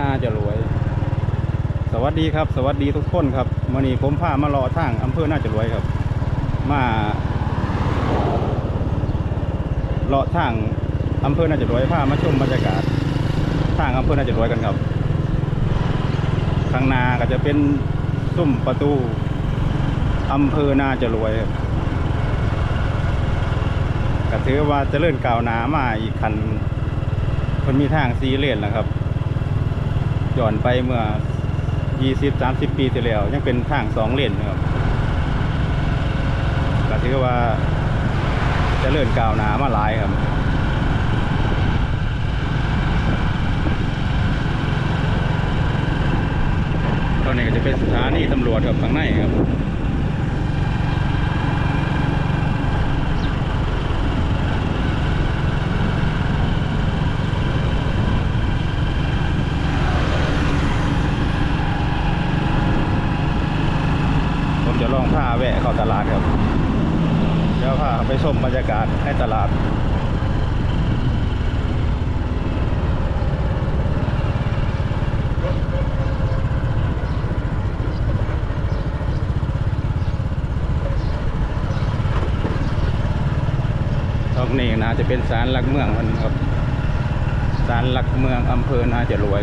น่าจะรวย สวัสดีครับ สวัสดีทุกคนครับมื่อนี้ผมพามารอทางอำเภอน่าจะรวยครับ มาเลาะทางอำเภอน่าจะรวยพามาชมบรรยากาศทางอำเภอน่าจะรวยกันครับ ข้างหน้าก็จะเป็นซุ้มประตูอำเภอน่าจะรวยก็ถือว่าจะเลื่อนก่าวหนามาอีกคันมันมีทางซีเลนแล้วครับ ย้อนไปเมื่อ 20 30 ปีที่แล้ว ยังเป็นทางสองเลนนะครับก็ถือว่าจะเลื่อนกาวหนามาหลายครับตอนนี้ก็จะเป็นสถานีตำรวจครับข้างในครับ จะลองพาแวะเข้าตลาดครับเดี๋ยวพาไปชมบรรยากาศในตลาดตรงนี้นะจะเป็นศาลหลักเมืองมันครับศาลหลักเมืองอำเภอนาจะรวย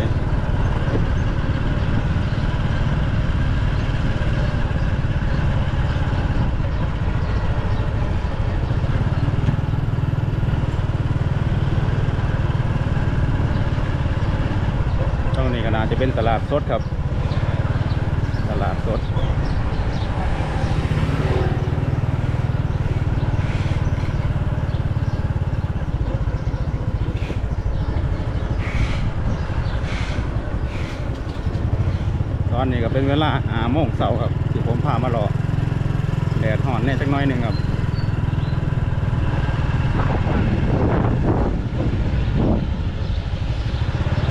ตรงนี้ก็น่า จะเป็นตลาดสดครับ ตลาดสดตอนนี้ก็เป็นเวลาหาโมงเสาร์ครับ ที่ผมพามารอ แดดห่อนแน่จักน้อยหนึ่งครับ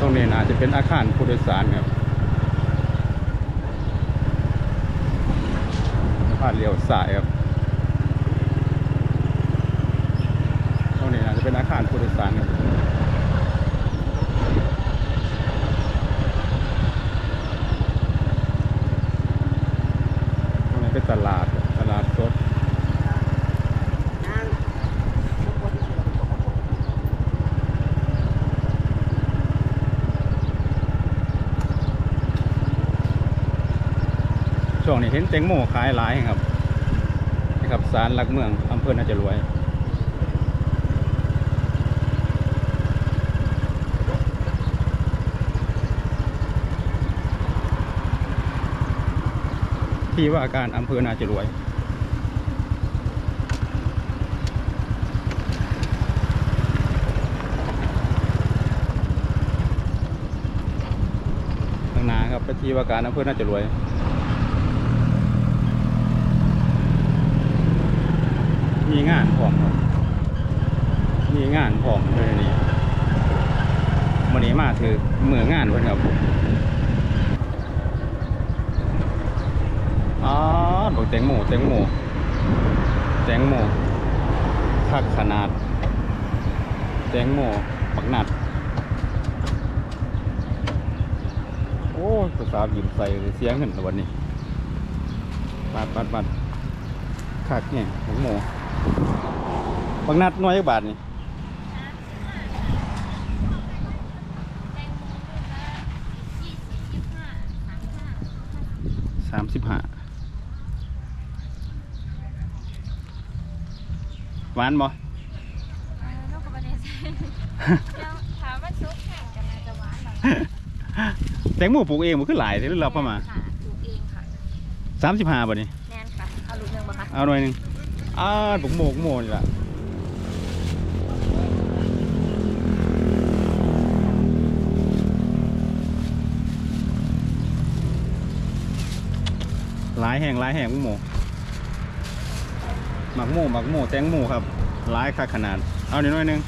รงนี้น่าจะเป็นอาคารผู้โดยสารครับพาดเลี้ยวสายครับตรงนี้น่าจะเป็นอาคารผู้โดยสารครับตรงนี้เป็นตลาด ตลาดสด ช่วงนี้เห็นแตงโมขายหลายครับนี่ครับสารหลักเมืองอำเภอน่าจะรวยที่ว่าการอำเภอนาจะรวยข้างหน้าครับไปที่ว่าการอำเภอน่าจะรวย มีงานพร้อมครับมีงานพร้อมเลยนี่วันนี้มาถือเหมืองานเพิ่นครับอ๋อบอกแตงโมแตงโมแตงโมคักขนาด แตงโมปักนัด โอ้ยภาษาวยิ้มใส่เสียงเงินแล้ววันนี้บัดบัดบัดคักเนี่ยหมูหมู ปักนัดน้อยจักบาทนี่สามสิบห้าหวานบ่ ลูกกับประเด็นยังถามว่าซุปแข่งกันนะจะหวานหรอแตงโมปลูกเองมันขึ้นหลายที่เราเข้ามาค่ะปลูกเองค่ะสามสิบห้าบาทนี่แนนค่ะเอาลูกหนึ่งมาค่ะเอาหน่อยหนึง อ้าบุกโมกโมนี่ละหลายแห่งหลายแห่งบุกโมหมักโมหมักโมแตงโมครับหลายค่าขนาด เอาหน่อยหน่อยนึง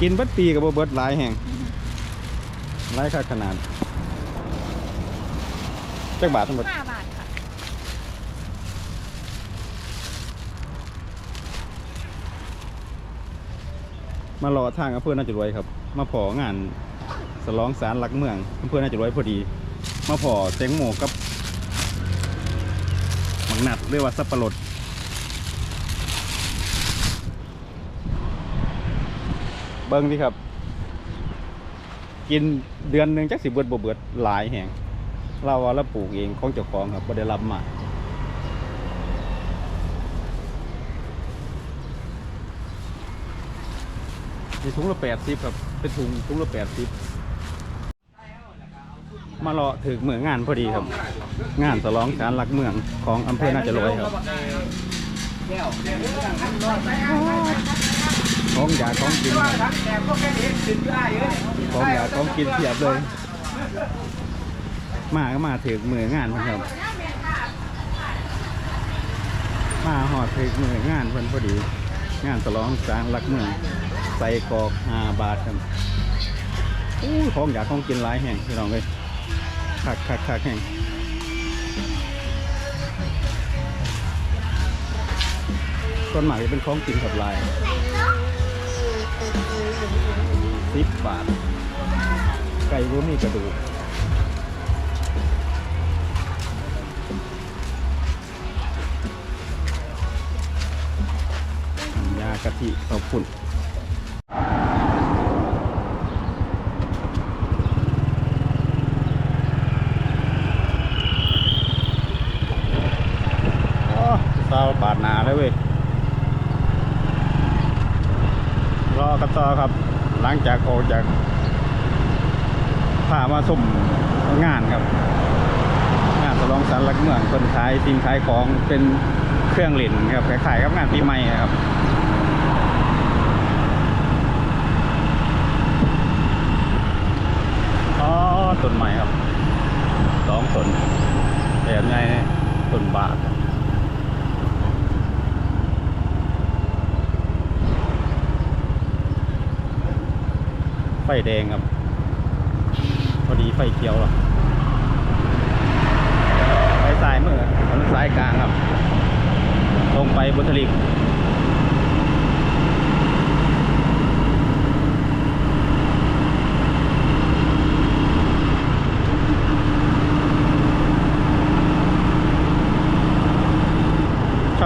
กินเบัดปีกับเบิดหลายแห่งหลายค่าขนาด จักบาททั้งหมดห้าบาทค่ะมารอทางอำเภอน่าจะรวยครับ มาพองานสลองสารหลักเมืองอำเภอน่าจะรวยพอดี มาพอแตงโมกับหมักหนัดเรียกว่าสับปะรดเบิ้งดิครับ กินเดือนหนึ่งจักสิเบิดบ่เบิดหลายแห่ง เราว่าเราปลูกเองของเจ้าของครับบ่ได้รับมามีถุงละแปดสิบครับเป็นถุงถุงละแปดสิบมารอถึงเมืองงานพอดีครับ งานสลองการลักเมืองของอำเภอน่าจะรวยครับของอยากของกินครับของอยากของกินเพียบเลย มาก็มาถึงมืองานเพิ่นครับมาหอดถึงมืองานเพิ่นพอดี งานสลองสางลักเมืองใส่กอกห้าบาทครับอู้ของอยากของกินหลายแห่งพี่น้องเลยคักคักคักแห่งต้นหมากจะเป็นของกินกับลายสิบบาท ไก่รู้มีกระดูกากะทิข้าวปุ่นโอ้สาวบาดหนาเลยเว้ย รอกันต่อครับ หลังจากออกจากพามาสุ่มงานครับ งานสลองสารลักเมืองคนขายสิ่งขายของเป็นเครื่องเล่นครับคล้ายๆกับงานปีใหม่ครับ อ๋อ ต้นใหม่ครับสองต้นแบบไงต้นบาทไฟแดงครับ พอดีไฟเขียวหรอไฟสายมือถนนสายกลางครับลงไปบุตริก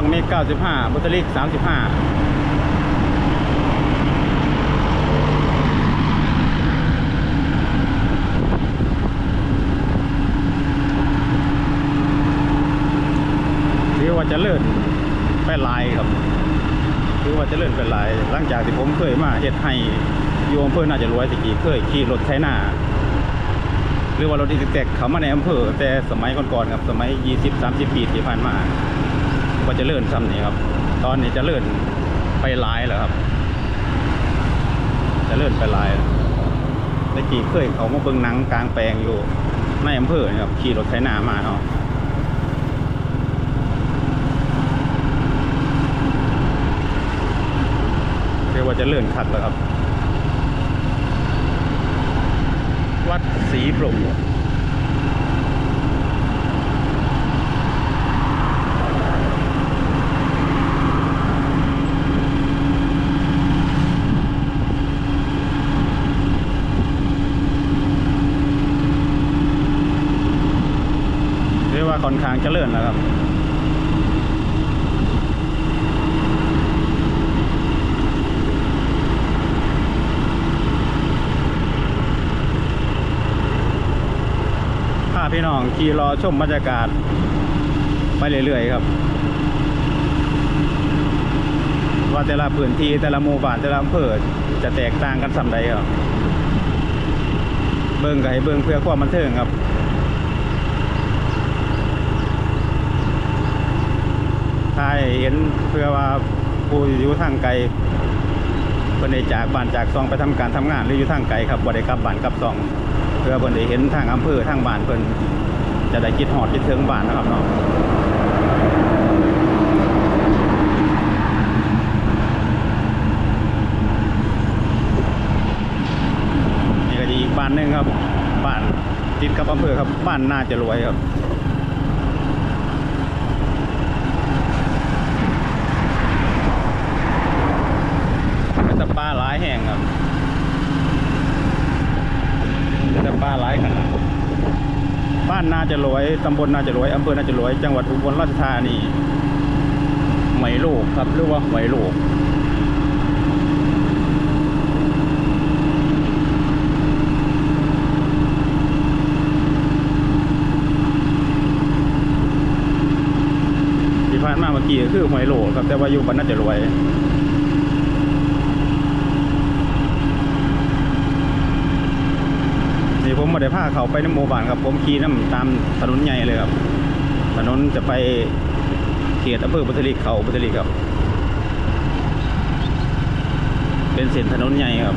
ช่องเมฆ95บุตริก 35ถือว่าจะเลื่อนไปหลายครับถือว่าจะเลื่อนไปหลาย หลังจากที่ผมเคยมาเฮ็ดให้โยมอำเภอน่าจะรวยตะกี้เคยขี่รถไถนาหรือว่ารถอีแตกเขามาในอำเภอ แต่สมัยก่อนๆครับ สมัย 20 30 ปีที่ผ่านมา ว่าจะเลื่อนซ้ำนี่ครับ ตอนนี้จะเลื่อนไปลายแล้วครับ จะเลื่อนไปลายตะกี้เคยเขามาเบิ่งหนังกลางแปลงอยู่ในอำเภอนี่ครับขี่รถไถนามาเนาะเรียกว่าจะเลื่อนคัดแล้วครับ วัดศรีพรห เรียกว่าค่อนข้างเลื่อนแล้วครับพาพี่น้องขี่รอชมบรรยากาศ ไปเรื่อยๆครับ ว่าแต่ละพื้นที่แต่ละหมู่บ้านแต่ละอำเภอจะแตกต่างกันสำใดครับเบิ่งก็ให้เบิ่งเพื่อความบันเทิงครับ ถ้าให้เห็นเพื่อว่าผู้อยู่ทางไกลเพิ่นจากบ้านจากซองไปทำการทำงานหรืออยู่ทางไกลครับบ่ได้กลับบ้านกลับซอง เพื่อเพิ่นได้เห็นทางอำเภอทางบ้านเพิ่นจะได้คิดฮอดคิดถึงบ้านนะครับเนาะนี่ก็จะอีกบ้านหนึงครับบ้านติดกับอำเภอครับบ้านน่าจะรวยครับ เป็นตะปลาหลายแห่งา นาจะรวยตำบลนาจะรวยอำเภอนาจะรวย จังหวัดอุบลราชธานีไหมโลกครับหรือว่าไหมโลกที่ผ่านมาเมื่อกี้คือหวยโหลครับแต่ว่าอยู่บ้านน่าจะรวย ผมมาได้พาเขาไปน้ำโมบานครับผมขี่น้ำตามถนนใหญ่เลยครับ ถนนจะไปเขตอำเภอบุตริกเขาบุตริกครับ เป็นเส้นถนนใหญ่ครับ